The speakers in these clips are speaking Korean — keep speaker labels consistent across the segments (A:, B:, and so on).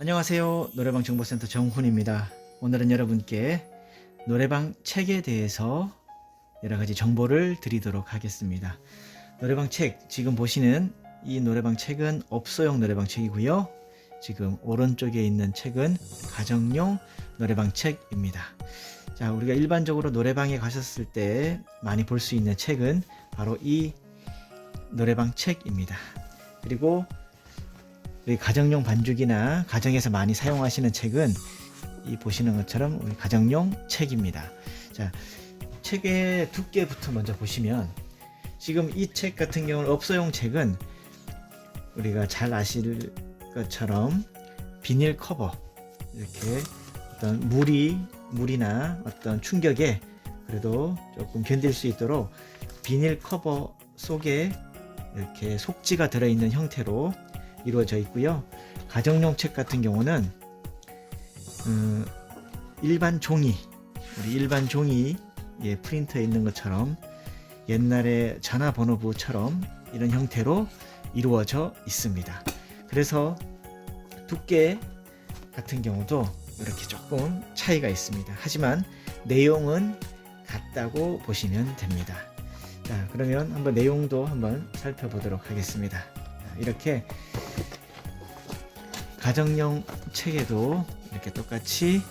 A: 안녕하세요. 노래방 정보센터 정훈입니다. 오늘은 여러분께 노래방 책에 대해서 여러 가지 정보를 드리도록 하겠습니다. 노래방 책, 지금 보시는 이 노래방 책은 업소용 노래방 책이고요. 지금 오른쪽에 있는 책은 가정용 노래방 책입니다. 자, 우리가 일반적으로 노래방에 가셨을 때 많이 볼 수 있는 책은 바로 이 노래방 책입니다. 그리고 가정용 반죽이나 가정에서 많이 사용하시는 책은 이 보시는 것처럼 우리 가정용 책입니다. 자, 책의 두께부터 먼저 보시면 지금 이 책 같은 경우는 업소용 책은 우리가 잘 아실 것처럼 비닐 커버 이렇게 어떤 물이 물이나 어떤 충격에 그래도 조금 견딜 수 있도록 비닐 커버 속에 이렇게 속지가 들어있는 형태로 이루어져 있고요. 가정용 책 같은 경우는 음, 일반 종이 우리 일반 종이에 프린터에 있는 것처럼 옛날에 전화번호부처럼 이런 형태로 이루어져 있습니다. 그래서 두께 같은 경우도 이렇게 조금 차이가 있습니다. 하지만 내용은 같다고 보시면 됩니다. 자, 그러면 한번 내용도 한번 살펴보도록 하겠습니다. 자, 이렇게 가정용 책에도 이렇게 똑같이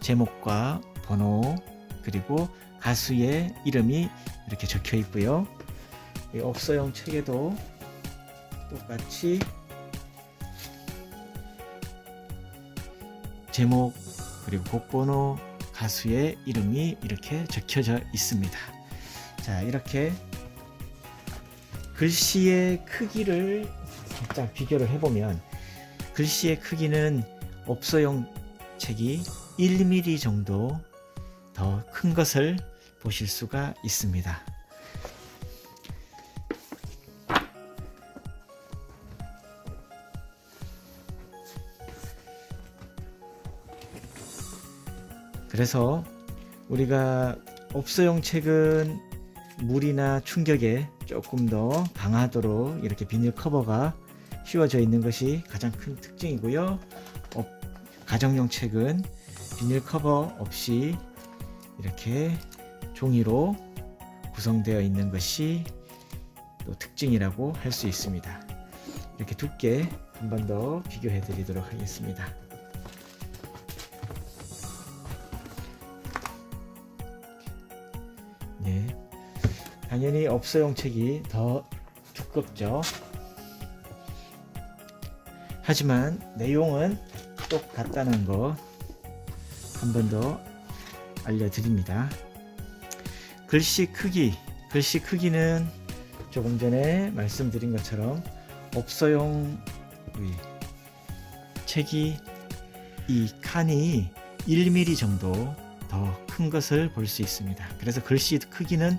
A: 제목과 번호 그리고 가수의 이름이 이렇게 적혀 있고요. 이 업소용 책에도 똑같이 제목 그리고 곡번호 가수의 이름이 이렇게 적혀져 있습니다. 자 이렇게 글씨의 크기를 살짝 비교를 해보면 글씨의 크기는 업소용 책이 1mm 정도 더 큰 것을 보실 수가 있습니다. 그래서 우리가 업소용 책은 물이나 충격에 조금 더 강하도록 이렇게 비닐 커버가 씌워져 있는 것이 가장 큰 특징이고요. 어, 가정용 책은 비닐 커버 없이 이렇게 종이로 구성되어 있는 것이 또 특징이라고 할 수 있습니다. 이렇게 두께 한 번 더 비교해 드리도록 하겠습니다. 네. 당연히 업소용 책이 더 두껍죠. 하지만 내용은 똑같다는 거 한 번 더 알려드립니다. 글씨 크기, 글씨 크기는 조금 전에 말씀드린 것처럼 업소용 이 책이 이 칸이 1mm 정도 더 큰 것을 볼 수 있습니다. 그래서 글씨 크기는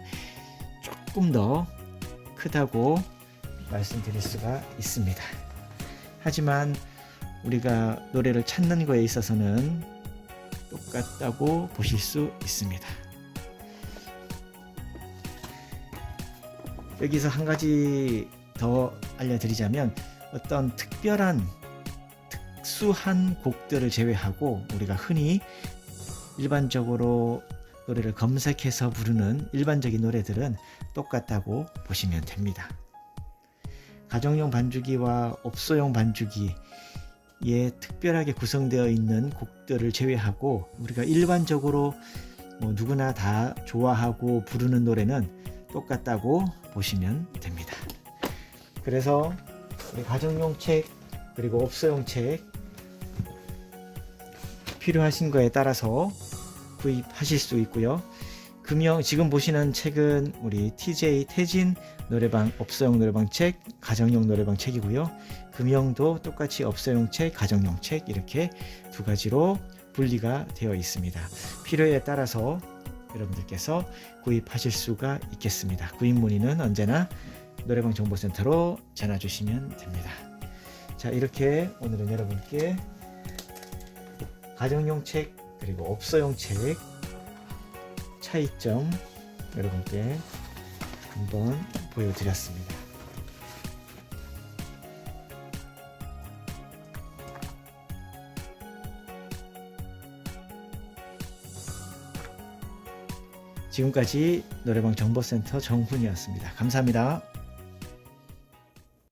A: 조금 더 크다고 말씀드릴 수가 있습니다. 하지만 우리가 노래를 찾는 거에 있어서는 똑같다고 보실 수 있습니다. 여기서 한 가지 더 알려드리자면 어떤 특별한 특수한 곡들을 제외하고 우리가 흔히 일반적으로 노래를 검색해서 부르는 일반적인 노래들은 똑같다고 보시면 됩니다. 가정용 반주기와 업소용 반주기에 특별하게 구성되어 있는 곡들을 제외하고 우리가 일반적으로 뭐 누구나 다 좋아하고 부르는 노래는 똑같다고 보시면 됩니다. 그래서 우리 가정용 책 그리고 업소용 책 필요하신 거에 따라서 구입하실 수 있고요. 금형 지금 보시는 책은 우리 TJ 태진 노래방 업소용 노래방 책, 가정용 노래방 책이고요. 금형도 똑같이 업소용 책, 가정용 책 이렇게 두 가지로 분리가 되어 있습니다. 필요에 따라서 여러분들께서 구입하실 수가 있겠습니다. 구입 문의는 언제나 노래방 정보센터로 전화 주시면 됩니다. 자, 이렇게 오늘은 여러분께 가정용 책 그리고 업소용 책 차이점 여러분께 한번 보여드렸습니다. 지금까지 노래방 정보센터 정훈이었습니다. 감사합니다.